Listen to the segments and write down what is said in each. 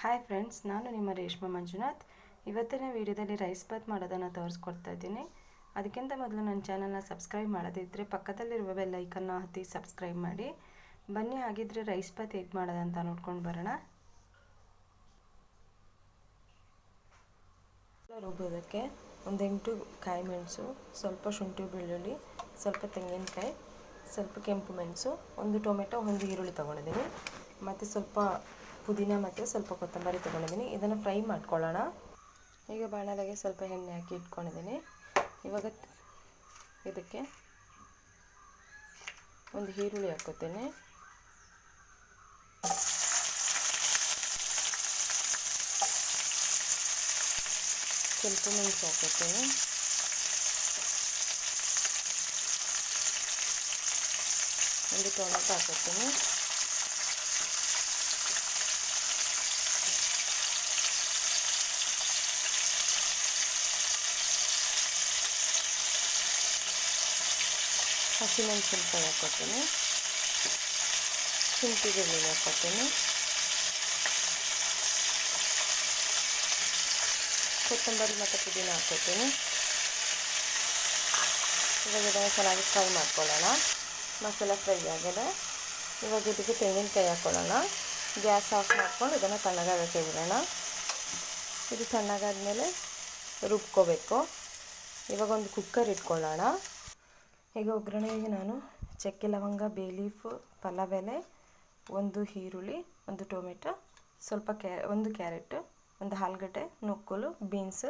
Hi friends ನಾನು ನಿಮ್ಮ ರೇಷ್ಮಾ ಮಂಜುನಾಥ್. ಇವತ್ತಿನ ವಿಡಿಯೋದಲ್ಲಿ ರೈಸ್ ಬಾತ್ ಮಾಡೋದನ್ನು ತೋರಿಸ್ಕೊಡ್ತಾ ಇದ್ದೀನಿ. ಅದಕ್ಕಿಂತ ಮೊದಲು ನನ್ನ ಚಾನಲ್ನ ಸಬ್ಸ್ಕ್ರೈಬ್ ಮಾಡೋದಿದ್ದರೆ ಪಕ್ಕದಲ್ಲಿರುವ ಬೆಲ್ ಐಕನ್ನ ಹತ್ತಿ ಸಬ್ಸ್ಕ್ರೈಬ್ ಮಾಡಿ. ಬನ್ನಿ, ಹಾಗಿದ್ರೆ ರೈಸ್ ಬಾತ್ ಹೇಗೆ ಮಾಡೋದಂತ ನೋಡ್ಕೊಂಡು ಬರೋಣ. ರುಬ್ಬೋದಕ್ಕೆ ಒಂದು ಎಂಟು ಕಾಯಿ ಮೆಣಸು, ಸ್ವಲ್ಪ ಶುಂಠಿ ಬೆಳ್ಳುಳ್ಳಿ, ಸ್ವಲ್ಪ ತೆಂಗಿನಕಾಯಿ, ಸ್ವಲ್ಪ ಕೆಂಪು ಮೆಣಸು, ಒಂದು ಟೊಮೆಟೊ, ಒಂದು ಈರುಳ್ಳಿ ತೊಗೊಂಡಿದ್ದೀನಿ. ಮತ್ತು ಸ್ವಲ್ಪ ಪುದೀನ ಮತ್ತು ಸ್ವಲ್ಪ ಕೊತ್ತಂಬರಿ ತೊಗೊಂಡಿದ್ದೀನಿ. ಇದನ್ನು ಫ್ರೈ ಮಾಡ್ಕೊಳ್ಳೋಣ. ಈಗ ಬಾಣಲೆಗೆ ಸ್ವಲ್ಪ ಎಣ್ಣೆ ಹಾಕಿ ಇಟ್ಕೊಂಡಿದ್ದೀನಿ. ಇವಾಗ ಇದಕ್ಕೆ ಒಂದು ಈರುಳ್ಳಿ ಹಾಕೋತೇನೆ ಸ್ವಲ್ಪ ಮೆಣಸು ಹಾಕೋತೇನೆ ಒಂದು ಟೊಮೆಟೊ ಹಾಕೋತೀನಿ ಹಸಿಮೆಣಸಿನ್ಕಾಯಿ ಹಾಕೋತೀನಿ ಶುಂಠಿ ಬೆಳ್ಳುಳ್ಳಿ ಹಾಕೋತೀನಿ ಕೊತ್ತಂಬರಿ ಮತ್ತು ಪುದೀನ ಹಾಕೋತೀನಿ ಇವಾಗ ಇದನ್ನು ಚೆನ್ನಾಗಿ ಫ್ರೈ ಮಾಡ್ಕೊಳ್ಳೋಣ. ಮಸಾಲೆ ಫ್ರೈ ಆಗಿದೆ. ಇವಾಗ ಇದಕ್ಕೆ ತೆಂಗಿನಕಾಯಿ ಹಾಕ್ಕೊಳ್ಳೋಣ. ಗ್ಯಾಸ್ ಆಫ್ ಮಾಡ್ಕೊಂಡು ಇದನ್ನು ತಣ್ಣಗಾಗಕ್ಕೆ ಬಿಡೋಣ ಇದು ತಣ್ಣಗಾದ್ಮೇಲೆ ರುಬ್ಕೋಬೇಕು. ಇವಾಗ ಒಂದು ಕುಕ್ಕರ್ ಇಟ್ಕೊಳ್ಳೋಣ. ಈಗ ಒಗ್ಗರಣೆಗೆ ನಾನು ಚಕ್ಕೆ ಲವಂಗ, ಬೇ ಲೀಫ್ ಪಲಾವ್ ಎಲೆ ಒಂದು ಈರುಳ್ಳಿ, ಒಂದು ಟೊಮೆಟೊ, ಸ್ವಲ್ಪ ಕ್ಯಾ, ಒಂದು ಕ್ಯಾರೆಟು, ಒಂದು ಆಲೂಗಡ್ಡೆ ನುಕ್ಕಲು ಬೀನ್ಸ್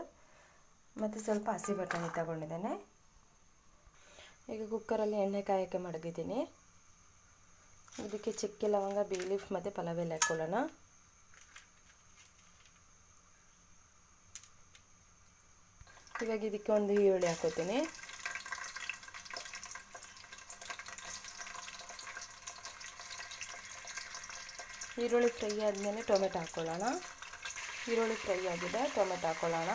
ಮತ್ತು ಸ್ವಲ್ಪ ಹಸಿ ಬಟಾಣಿ ತಗೊಂಡಿದ್ದೇನೆ. ಈಗ ಕುಕ್ಕರಲ್ಲಿ ಎಣ್ಣೆ ಕಾಯೋಕ್ಕೆ ಮಡಗಿದ್ದೀನಿ. ಇದಕ್ಕೆ ಚಕ್ಕೆ ಲವಂಗ, ಬೇ ಲೀಫ್ ಮತ್ತು ಪಲಾವ್ ಎಲೆ ಹಾಕ್ಕೊಳ್ಳೋಣ. ಇವಾಗ ಇದಕ್ಕೆ ಒಂದು ಈರುಳ್ಳಿ ಹಾಕೋತೀನಿ. ಈರುಳ್ಳಿ ಫ್ರೈ ಆದಮೇಲೆ ಟೊಮೆಟೊ ಹಾಕ್ಕೊಳ್ಳೋಣ ಈರುಳ್ಳಿ ಫ್ರೈ ಆಗಿದೆ, ಟೊಮೆಟೊ ಹಾಕ್ಕೊಳ್ಳೋಣ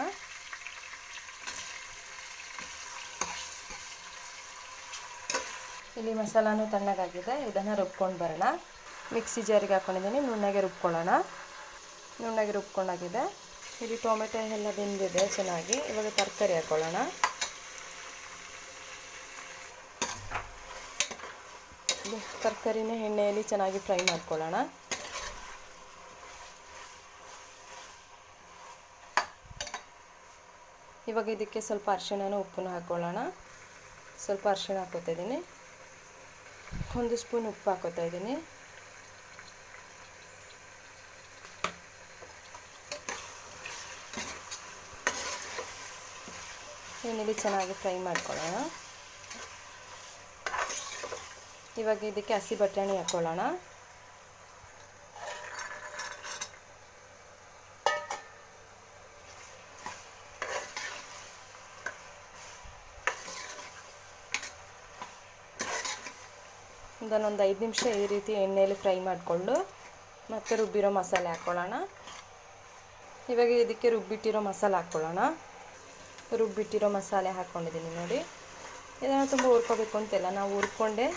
ಇಲ್ಲಿ ಮಸಾಲಾನು ತಣ್ಣಗಾಗಿದೆ, ಇದನ್ನು ರುಬ್ಕೊಂಡು ಬರೋಣ. ಮಿಕ್ಸಿ ಜಾರಿಗೆ ಹಾಕ್ಕೊಂಡಿದ್ದೀನಿ ನುಣ್ಣಗೆ ರುಬ್ಕೊಳ್ಳೋಣ. ನುಣ್ಣಗೆ ರುಬ್ಕೊಂಡಾಗಿದೆ. ಇಲ್ಲಿ ಟೊಮೆಟೊ ಎಲ್ಲ ಬೆಂದಿದೆ ಚೆನ್ನಾಗಿ. ಇವಾಗ ತರಕಾರಿ ಹಾಕ್ಕೊಳ್ಳೋಣ ತರಕಾರಿನ ಎಣ್ಣೆಯಲ್ಲಿ ಚೆನ್ನಾಗಿ ಫ್ರೈ ಮಾಡ್ಕೊಳ್ಳೋಣ. ಇವಾಗ ಇದಕ್ಕೆ ಸ್ವಲ್ಪ ಅರಿಶಿಣನೂ ಉಪ್ಪನ್ನು ಹಾಕ್ಕೊಳ್ಳೋಣ ಸ್ವಲ್ಪ ಅರಿಶಿಣ ಹಾಕೋತಾ ಇದ್ದೀನಿ. ಒಂದು ಸ್ಪೂನ್ ಉಪ್ಪು ಹಾಕೋತಾ ಇದ್ದೀನಿ. ಏನಿದೆ ಚೆನ್ನಾಗಿ ಫ್ರೈ ಮಾಡ್ಕೊಳ್ಳೋಣ. ಇವಾಗ ಇದಕ್ಕೆ ಹಸಿ ಬಟಾಣಿ ಹಾಕ್ಕೊಳ್ಳೋಣ ಇದನ್ನೊಂದು ಐದು ನಿಮಿಷ ಈ ರೀತಿ ಎಣ್ಣೆಯಲ್ಲಿ ಫ್ರೈ ಮಾಡಿಕೊಂಡು ಮತ್ತೆ ರುಬ್ಬಿರೋ ಮಸಾಲೆ ಹಾಕ್ಕೊಳ್ಳೋಣ ಇವಾಗ ಇದಕ್ಕೆ ರುಬ್ಬಿಟ್ಟಿರೋ ಮಸಾಲೆ ಹಾಕ್ಕೊಳ್ಳೋಣ ರುಬ್ಬಿಟ್ಟಿರೋ ಮಸಾಲೆ ಹಾಕ್ಕೊಂಡಿದ್ದೀನಿ ನೋಡಿ. ಇದನ್ನು ತುಂಬ ಹುರ್ಕೋಬೇಕು ಅಂತೆಲ್ಲ ನಾವು ಹುರ್ಕೊಂಡೆ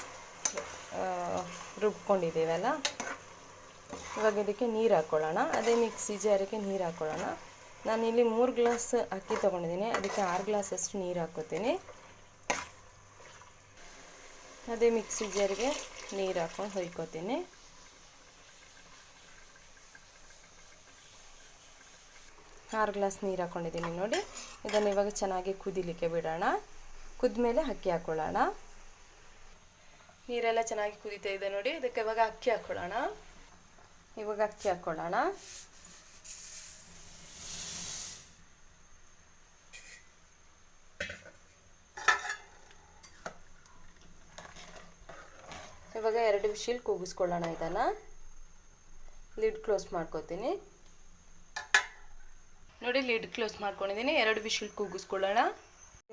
ರುಬ್ಕೊಂಡಿದ್ದೀವಲ್ಲ? ಇವಾಗ ಇದಕ್ಕೆ ನೀರು ಹಾಕ್ಕೊಳ್ಳೋಣ ಅದೇ ಮಿಕ್ಸಿ ಜಾರಿಗೆ ನೀರು ಹಾಕ್ಕೊಳ್ಳೋಣ ನಾನಿಲ್ಲಿ ಮೂರು ಗ್ಲಾಸ್ ಅಕ್ಕಿ ತೊಗೊಂಡಿದ್ದೀನಿ. ಅದಕ್ಕೆ ಆರು ಗ್ಲಾಸಷ್ಟು ನೀರು ಹಾಕ್ಕೋತೀನಿ. ಅದೇ ಮಿಕ್ಸಿ ಜಾರಿಗೆ ನೀರು ಹಾಕೊಂಡು ಹೊಯ್ಕೋತೀನಿ. ಆರು ಗ್ಲಾಸ್ ನೀರು ಹಾಕ್ಕೊಂಡಿದ್ದೀನಿ ನೋಡಿ. ಇದನ್ನು ಇವಾಗ ಚೆನ್ನಾಗಿ ಕುದಿಲಿಕ್ಕೆ ಬಿಡೋಣ. ಕುದ್ಮೇಲೆ ಅಕ್ಕಿ ಹಾಕ್ಕೊಳ್ಳೋಣ ನೀರೆಲ್ಲ ಚೆನ್ನಾಗಿ ಕುದೀತಾ ಇದೆ ನೋಡಿ. ಇದಕ್ಕೆ ಇವಾಗ ಅಕ್ಕಿ ಹಾಕ್ಕೊಳ್ಳೋಣ ಇವಾಗ ಅಕ್ಕಿ ಹಾಕ್ಕೊಳ್ಳೋಣ ಇವಾಗ ಎರಡು ವಿಷಿಲ್ ಕೂಗಿಸ್ಕೊಳ್ಳೋಣ ಇದನ್ನು. ಲಿಡ್ ಕ್ಲೋಸ್ ಮಾಡ್ಕೋತೀನಿ. ನೋಡಿ ಲಿಡ್ ಕ್ಲೋಸ್ ಮಾಡ್ಕೊಂಡಿದ್ದೀನಿ. ಎರಡು ವಿಷಿಲ್ ಕೂಗಿಸ್ಕೊಳ್ಳೋಣ.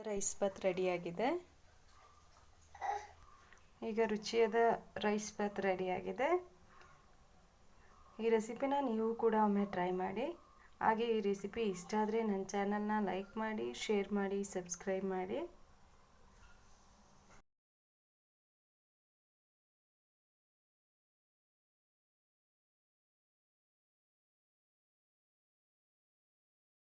ರೈಸ್ ಬಾತ್ ರೆಡಿಯಾಗಿದೆ ಈಗ ರುಚಿಯಾದ ರೈಸ್ ಬಾತ್ ರೆಡಿಯಾಗಿದೆ ಈ ರೆಸಿಪಿನ ನೀವು ಕೂಡ ಒಮ್ಮೆ ಟ್ರೈ ಮಾಡಿ. ಹಾಗೆ ಈ ರೆಸಿಪಿ ಇಷ್ಟ ಆದರೆ ನನ್ನ ಚಾನಲ್ನ ಲೈಕ್ ಮಾಡಿ ಶೇರ್ ಮಾಡಿ ಸಬ್ಸ್ಕ್ರೈಬ್ ಮಾಡಿ.